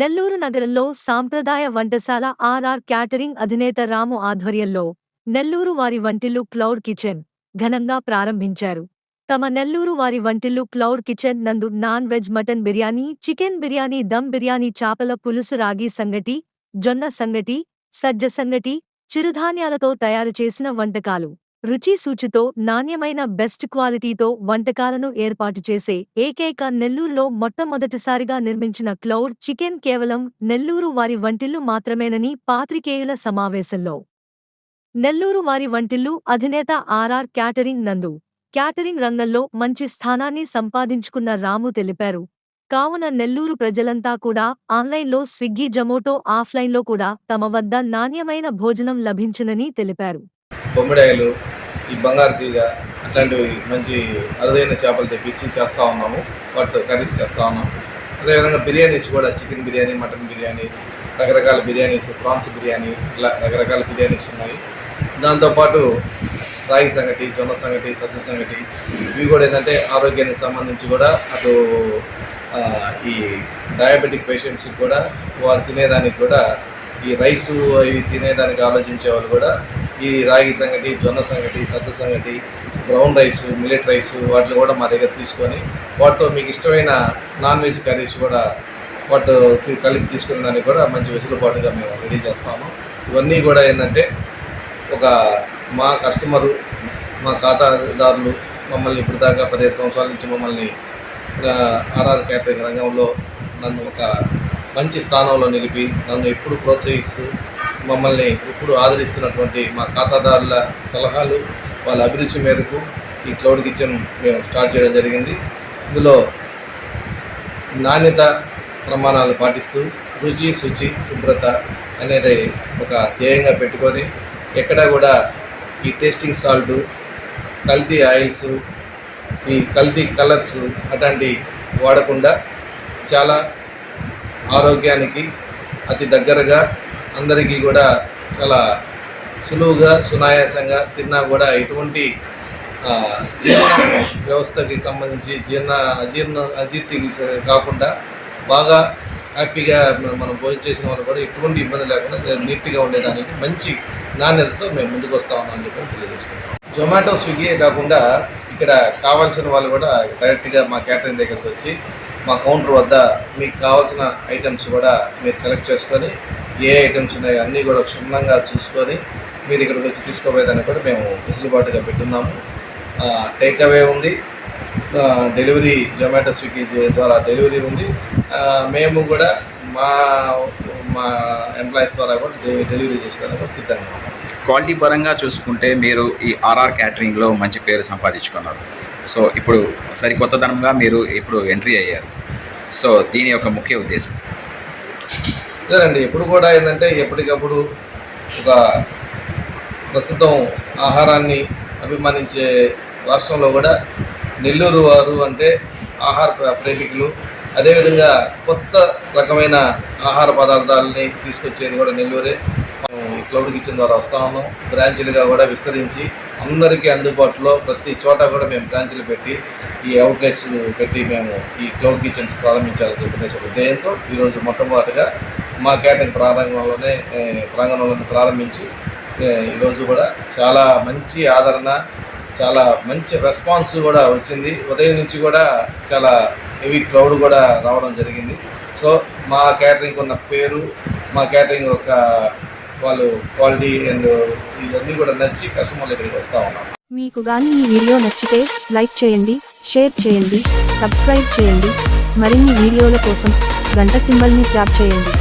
నెల్లూరు నగరంలో సాంప్రదాయ వంటశాల RR catering అధినేత రాము ఆధ్వర్యంలో నెల్లూరు వారి వంటిల్లు క్లౌడ్ కిచెన్ ఘనంగా ప్రారంభించారు. తమ నెల్లూరు వారి వంటిల్లు క్లౌడ్ కిచెన్ నందు non veg mutton biryani chicken biryani dum biryani చాపల పులుసు రాగి సంగటి జొన్న సంగటి సజ్జ సంగటి చిరుధాన్యాలతో తయారు చేసిన వంటకాలు. రుచి సూచితో నాణ్యమైన బెస్ట్ క్వాలిటీతో వంటకాలను ఏర్పాటు చేసే ఏకైక నెల్లూరులో మొట్టమొదటిసారిగా నిర్మించిన క్లౌడ్ చికెన్ కేవలం నెల్లూరు వారి వంటిల్లు మాత్రమేనని పాత్రికేయుల సమావేశంలో. నెల్లూరు వారి వంటిల్లు అధినేత ఆర్ఆర్ క్యాటరింగ్ నందు క్యాటరింగ్ రంగంలో మంచి స్థానాన్ని సంపాదించుకున్న రాము తెలిపారు. కావున నెల్లూరు ప్రజలంతా కూడా ఆన్లైన్లో స్విగ్గీ జొమాటో ఆఫ్లైన్లో కూడా తమ వద్ద నాణ్యమైన భోజనం లభించునని తెలిపారు. బొమ్మడాయలు ఈ బంగారు తీగ అట్లాంటివి మంచి అరుదైన చేపలు తెప్పించి చేస్తూ ఉన్నాము. వాటితో కర్రీస్ చేస్తూ ఉన్నాం. అదేవిధంగా బిర్యానీస్ కూడా చికెన్ బిర్యానీ మటన్ బిర్యానీ రకరకాల బిర్యానీస్ ప్రాన్స్ బిర్యానీ ఇట్లా రకరకాల బిర్యానీస్ ఉన్నాయి. దాంతోపాటు రాగి సంగటి జొన్న సంగటి సజ్జ సంగటి ఇవి కూడా ఏంటంటే ఆరోగ్యానికి సంబంధించి కూడా అటు ఈ డయాబెటిక్ పేషెంట్స్కి కూడా వారు తినేదానికి కూడా ఈ రైసు ఇవి తినేదానికి ఆలోచించే వాళ్ళు కూడా ఈ రాగి సంగటి జొన్న సంగటి సత్త సంగటి బ్రౌన్ రైస్ మిల్లెట్ రైస్ వాటిని కూడా మా దగ్గర తీసుకొని వాటితో మీకు ఇష్టమైన నాన్ వెజ్ కర్రీస్ కూడా వాటితో కలిపి తీసుకునే దానికి కూడా మంచి వెసులుబాటుగా మేము రెడీ చేస్తాము. ఇవన్నీ కూడా ఏంటంటే ఒక మా కస్టమరు మా ఖాతాదారులు మమ్మల్ని ఇప్పుడు దాకా పదిహేను సంవత్సరాల నుంచి మమ్మల్ని ఆర్ఆర్ క్యాటరింగ్ రంగంలో నన్ను ఒక మంచి స్థానంలో నిలిపి నన్ను ఎప్పుడు ప్రోత్సహిస్తూ మమ్మల్ని ఇప్పుడు ఆదరిస్తున్నటువంటి మా ఖాతాదారుల సలహాలు వాళ్ళ అభిరుచి మేరకు ఈ క్లౌడ్ కిచెన్ మేము స్టార్ట్ చేయడం జరిగింది. ఇందులో నాణ్యత ప్రమాణాలు పాటిస్తూ రుచి శుచి శుభ్రత అనేది ఒక ధ్యేయంగా పెట్టుకొని ఎక్కడా కూడా ఈ టేస్టింగ్ సాల్ట్ కల్తీ ఆయిల్స్ ఈ కల్తీ కలర్స్ అట్లాంటి వాడకుండా చాలా ఆరోగ్యానికి అతి దగ్గరగా అందరికీ కూడా చాలా సులువుగా సునాయాసంగా తిన్నా కూడా ఎటువంటి జీర్ణ వ్యవస్థకి సంబంధించి జీర్ణ అజీర్ణ అజీర్తికి కాకుండా బాగా హ్యాపీగా మనం భోజనం చేసిన వాళ్ళు కూడా ఎటువంటి ఇబ్బంది లేకుండా నీట్గా ఉండేదానికి మంచి నాణ్యతతో మేము ముందుకు వస్తా ఉన్నామని చెప్పి తెలియజేసుకుంటాం జొమాటో స్విగ్గీయే కాకుండా ఇక్కడ కావాల్సిన వాళ్ళు కూడా డైరెక్ట్గా మా క్యాటరింగ్ దగ్గరికి వచ్చి మా కౌంటర్ వద్ద మీకు కావాల్సిన ఐటమ్స్ కూడా మీరు సెలెక్ట్ చేసుకొని ఏ ఐటమ్స్ ఉన్నాయో అన్నీ కూడా క్షుణ్ణంగా చూసుకొని మీరు ఇక్కడికి వచ్చి తీసుకోపోయేదాన్ని కూడా మేము వెసులుబాటుగా పెట్టున్నాము. టేక్ అవే ఉంది. డెలివరీ జొమాటో స్విగ్గీ ద్వారా డెలివరీ ఉంది. మేము కూడా మా మా ఎంప్లాయీస్ ద్వారా కూడా డెలివరీ చేసేదానికి కూడా సిద్ధంగా క్వాలిటీ పరంగా చూసుకుంటే మీరు ఈ ఆర్ఆర్ క్యాటరింగ్లో మంచి పేరు సంపాదించుకున్నారు. సో ఇప్పుడు సరికొత్తదనంగా మీరు ఇప్పుడు ఎంట్రీ అయ్యారు. సో దీని యొక్క ముఖ్య ఉద్దేశం. ఇదేనండి ఎప్పుడు కూడా ఏంటంటే ఎప్పటికప్పుడు ఒక ప్రస్తుతం ఆహారాన్ని అభిమానించే రాష్ట్రంలో కూడా నెల్లూరు వారు అంటే ఆహార ప్రేమికులు. అదేవిధంగా కొత్త రకమైన ఆహార పదార్థాలని తీసుకొచ్చేది కూడా నెల్లూరే. ఈ క్లౌడ్ కిచెన్ ద్వారా వస్తూ ఉన్నాం. బ్రాంచీలుగా కూడా విస్తరించి అందరికీ అందుబాటులో ప్రతి చోట కూడా మేము బ్రాంచీలు పెట్టి ఈ అవుట్లెట్స్ పెట్టి మేము ఈ క్లౌడ్ కిచెన్స్ ప్రారంభించాలని చెప్పేసి ఒక ఈరోజు మొట్టమొదటిగా మా క్యాటరింగ్ ప్రారంభంలోనే ప్రాంగణంలోనే ప్రారంభించి ఈరోజు కూడా చాలా మంచి ఆదరణ చాలా మంచి రెస్పాన్స్ కూడా వచ్చింది. ఉదయం నుంచి కూడా చాలా హెవీ క్రౌడ్ కూడా రావడం జరిగింది. సో మా క్యాటరింగ్ ఉన్న పేరు మా క్యాటరింగ్ యొక్క వాళ్ళు క్వాలిటీ అండ్ ఇవన్నీ కూడా నచ్చి కస్టమర్లు ఇక్కడికి వస్తూ ఉన్నారు మీకు కానీ ఈ వీడియో నచ్చితే లైక్ చేయండి షేర్ చేయండి సబ్స్క్రైబ్ చేయండి. మరిన్ని వీడియోల కోసం గంట సింబల్ని ట్యాప్ చేయండి.